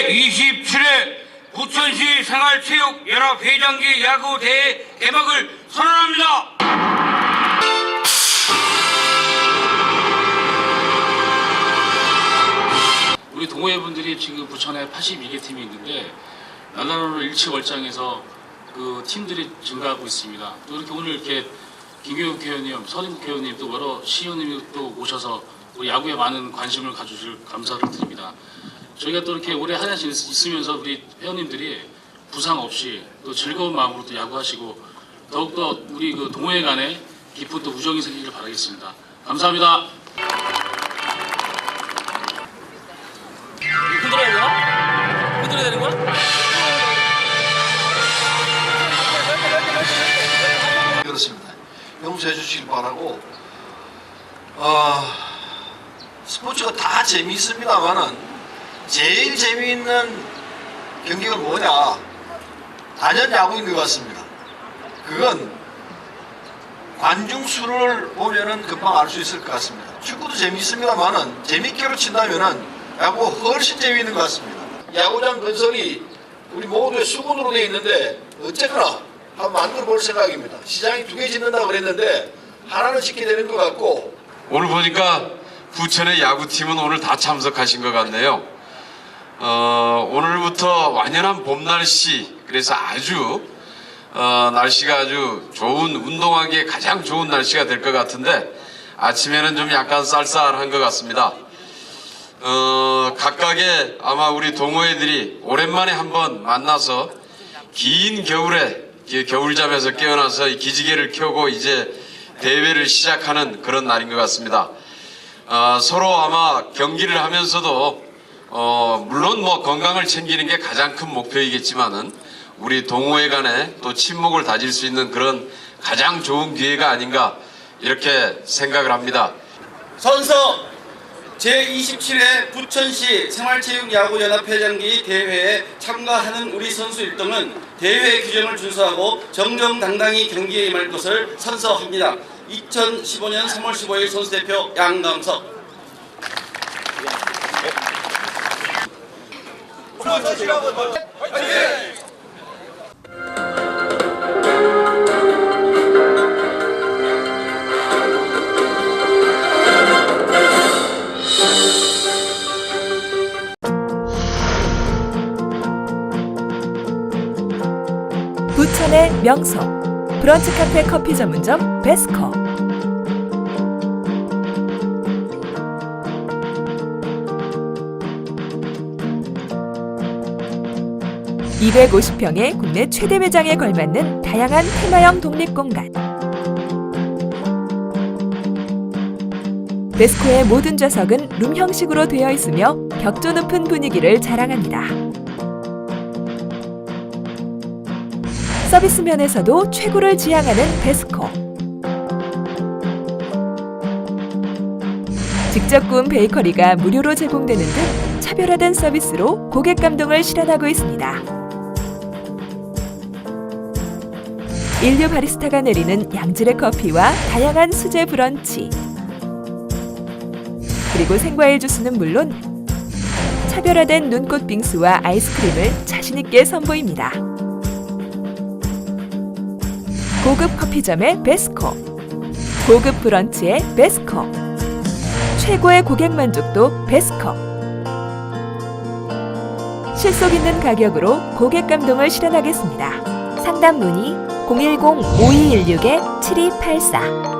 제27회 부천시 생활체육연합회장기 야구대회 개막을 선언합니다. 우리 동호회분들이 지금 부천에 82개 팀이 있는데 날라로로 일치월장해서 그 팀들이 증가하고 있습니다. 또 이렇게 오늘 이렇게 김교육 교수님, 서림 교수님 또 여러 시의원님이 또 오셔서 우리 야구에 많은 관심을 가주실 감사를 드립니다. 저희가 또 이렇게 올해 한 해씩 있으면서 우리 회원님들이 부상 없이 또 즐거운 마음으로 또 야구하시고 더욱더 우리 그 동호회 간에 깊은 또 우정이 생기길 바라겠습니다. 감사합니다. 흔들어야 되나? 흔들어야 되는 거야? 그렇습니다. 용서해 주시길 바라고 어, 스포츠가 다 재미있습니다만은 제일 재미있는 경기가 뭐냐 단연 야구인 것 같습니다. 그건 관중 수를 보면은 금방 알 수 있을 것 같습니다. 축구도 재미있습니다만은 재밌게로 친다면은 야구가 훨씬 재미있는 것 같습니다. 야구장 건설이 우리 모두의 수건으로 되어 있는데 어쨌거나 한번 만들어 볼 생각입니다. 시장이 두 개 짓는다고 그랬는데 하나는 짓게 되는 것 같고 오늘 보니까 부천의 야구팀은 오늘 다 참석하신 것 같네요. 어, 오늘부터 완연한 봄 날씨, 그래서 아주 어, 날씨가 아주 좋은 운동하기에 가장 좋은 날씨가 될 것 같은데 아침에는 좀 약간 쌀쌀한 것 같습니다. 어, 각각의 아마 우리 동호회들이 오랜만에 한번 만나서 긴 겨울에 그 겨울잠에서 깨어나서 이 기지개를 켜고 이제 대회를 시작하는 그런 날인 것 같습니다. 아, 서로 아마 경기를 하면서도 어, 물론 뭐 건강을 챙기는 게 가장 큰 목표이겠지만은 우리 동호회 간에 또 친목을 다질 수 있는 그런 가장 좋은 기회가 아닌가 이렇게 생각을 합니다. 선서 제27회 부천시 생활체육야구연합회장기 대회에 참가하는 우리 선수 일동은 대회 규정을 준수하고 정정당당히 경기에 임할 것을 선서합니다. 2015년 3월 15일 선수대표 양감석 부천의 명소 브런치 카페 커피 전문점 베스커 250평의 국내 최대 매장에 걸맞는 다양한 테마형 독립공간 베스코의 모든 좌석은 룸 형식으로 되어 있으며 격조 높은 분위기를 자랑합니다. 서비스 면에서도 최고를 지향하는 베스코. 직접 구운 베이커리가 무료로 제공되는 등 차별화된 서비스로 고객 감동을 실현하고 있습니다. 인류 바리스타가 내리는 양질의 커피와 다양한 수제 브런치. 그리고 생과일 주스는 물론 차별화된 눈꽃 빙수와 아이스크림을 자신 있게 선보입니다. 고급 커피점의 베스코 고급 브런치의 베스코 최고의 고객 만족도 베스코 실속 있는 가격으로 고객 감동을 실현하겠습니다. 상담 문의 010-5216-7284